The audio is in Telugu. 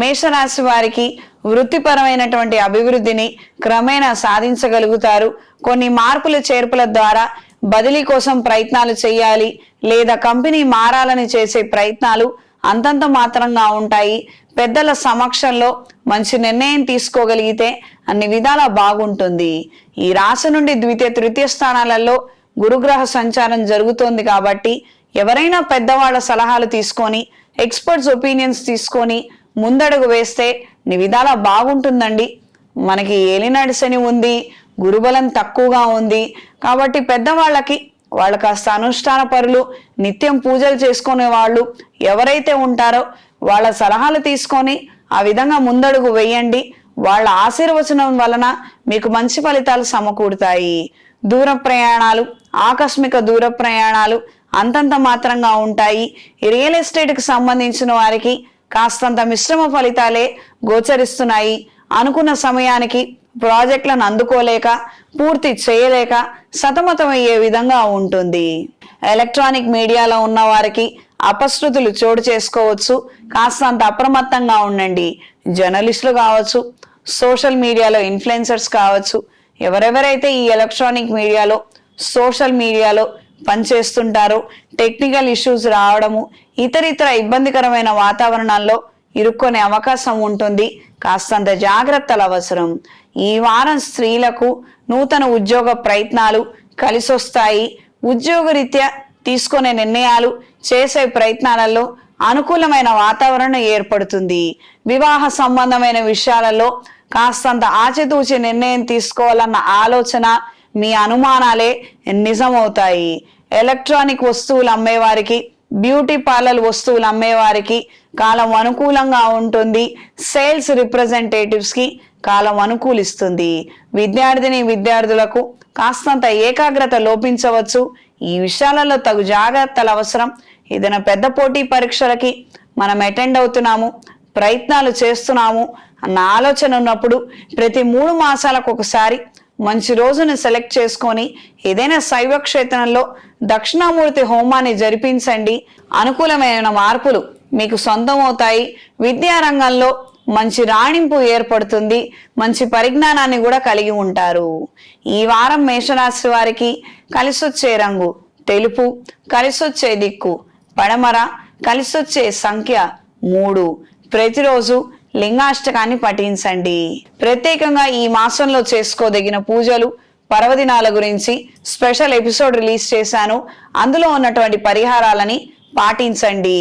మేషరాశి వారికి వృత్తిపరమైనటువంటి అభివృద్ధిని క్రమేణా సాధించగలుగుతారు. కొన్ని మార్పుల చేర్పుల ద్వారా బదిలీ కోసం ప్రయత్నాలు చేయాలి లేదా కంపెనీ మారాలని చేసే ప్రయత్నాలు అంతంత మాత్రంగా ఉంటాయి. పెద్దల సమక్షంలో మంచి నిర్ణయం తీసుకోగలిగితే అన్ని విధాలా బాగుంటుంది. ఈ రాశి నుండి ద్వితీయ తృతీయ స్థానాలలో గురుగ్రహ సంచారం జరుగుతోంది కాబట్టి ఎవరైనా పెద్దవాళ్ళ సలహాలు తీసుకొని ఎక్స్పర్ట్స్ ఒపీనియన్స్ తీసుకొని ముందడుగు వేస్తే నీ విధాలా బాగుంటుందండి. మనకి ఏలినాడు శని ఉంది గురుబలం తక్కువగా ఉంది. కాబట్టి పెద్దవాళ్ళకి వాళ్ళు కాస్త అనుష్ఠాన పరులు నిత్యం పూజలు చేసుకునే వాళ్ళు ఎవరైతే ఉంటారో వాళ్ళ సలహాలు తీసుకొని ఆ విధంగా ముందడుగు వేయండి. వాళ్ళ ఆశీర్వచనం వలన మీకు మంచి ఫలితాలు సమకూరుతాయి. దూర ప్రయాణాలు ఆకస్మిక దూర ప్రయాణాలు అంతంత మాత్రంగా ఉంటాయి. రియల్ ఎస్టేట్కి సంబంధించిన వారికి కాస్తంత మిశ్రమ ఫలితాలే గోచరిస్తున్నాయి. అనుకున్న సమయానికి ప్రాజెక్టులను అందుకోలేక పూర్తి చేయలేక సతమతమయ్యే విధంగా ఉంటుంది. ఎలక్ట్రానిక్ మీడియాలో ఉన్న వారికి అపశృతులు చోటు చేసుకోవచ్చు. కాస్తంత అప్రమత్తంగా ఉండండి. జర్నలిస్టులు కావచ్చు సోషల్ మీడియాలో ఇన్ఫ్లుయెన్సర్స్ కావచ్చు ఎవరెవరైతే ఈ ఎలక్ట్రానిక్ మీడియాలో సోషల్ మీడియాలో పనిచేస్తుంటారో. టెక్నికల్ ఇష్యూస్ రావడము ఇతర ఇతర ఇబ్బందికరమైన వాతావరణాల్లో ఇరుక్కునే అవకాశం ఉంటుంది. కాస్తంత జాగ్రత్తలు అవసరం. ఈ వారం స్త్రీలకు నూతన ఉద్యోగ ప్రయత్నాలు కలిసొస్తాయి. ఉద్యోగరీత్యా తీసుకునే నిర్ణయాలు చేసే ప్రయత్నాలలో అనుకూలమైన వాతావరణం ఏర్పడుతుంది. వివాహ సంబంధమైన విషయాలలో కాస్తంత ఆచితూచి నిర్ణయం తీసుకోవాలన్న ఆలోచన మీ అనుమానాలే నిజమవుతాయి. ఎలక్ట్రానిక్ వస్తువులు అమ్మేవారికి బ్యూటీ పార్లర్ వస్తువులు అమ్మేవారికి కాలం అనుకూలంగా ఉంటుంది. సేల్స్ రిప్రజెంటేటివ్స్కి కాలం అనుకూలిస్తుంది. విద్యార్థిని విద్యార్థులకు కాస్తంత ఏకాగ్రత లోపించవచ్చు. ఈ విషయాలలో తగు జాగ్రత్తలు అవసరం. ఏదైనా పెద్ద పోటీ పరీక్షలకి మనం అటెండ్ అవుతున్నాము ప్రయత్నాలు చేస్తున్నాము అన్న ఆలోచన ఉన్నప్పుడు ప్రతి మూడు మాసాలకు ఒకసారి మంచి రోజును సెలెక్ట్ చేసుకొని ఏదైనా శైవ క్షేత్రంలో దక్షిణామూర్తి హోమాన్ని జరిపించండి. అనుకూలమైన మార్పులు మీకు సొంతం అవుతాయి మంచి రాణింపు ఏర్పడుతుంది. మంచి పరిజ్ఞానాన్ని కూడా కలిగి ఉంటారు. ఈ వారం మేషరాశి వారికి కలిసొచ్చే రంగు తెలుపు కలిసొచ్చే దిక్కు పడమర కలిసొచ్చే సంఖ్య మూడు. ప్రతిరోజు లింగాష్టకాన్ని పఠించండి. ప్రత్యేకంగా ఈ మాసంలో చేసుకోదగిన పూజలు పర్వదినాల గురించి స్పెషల్ ఎపిసోడ్ రిలీజ్ చేశాను. అందులో ఉన్నటువంటి పరిహారాలని పాటించండి.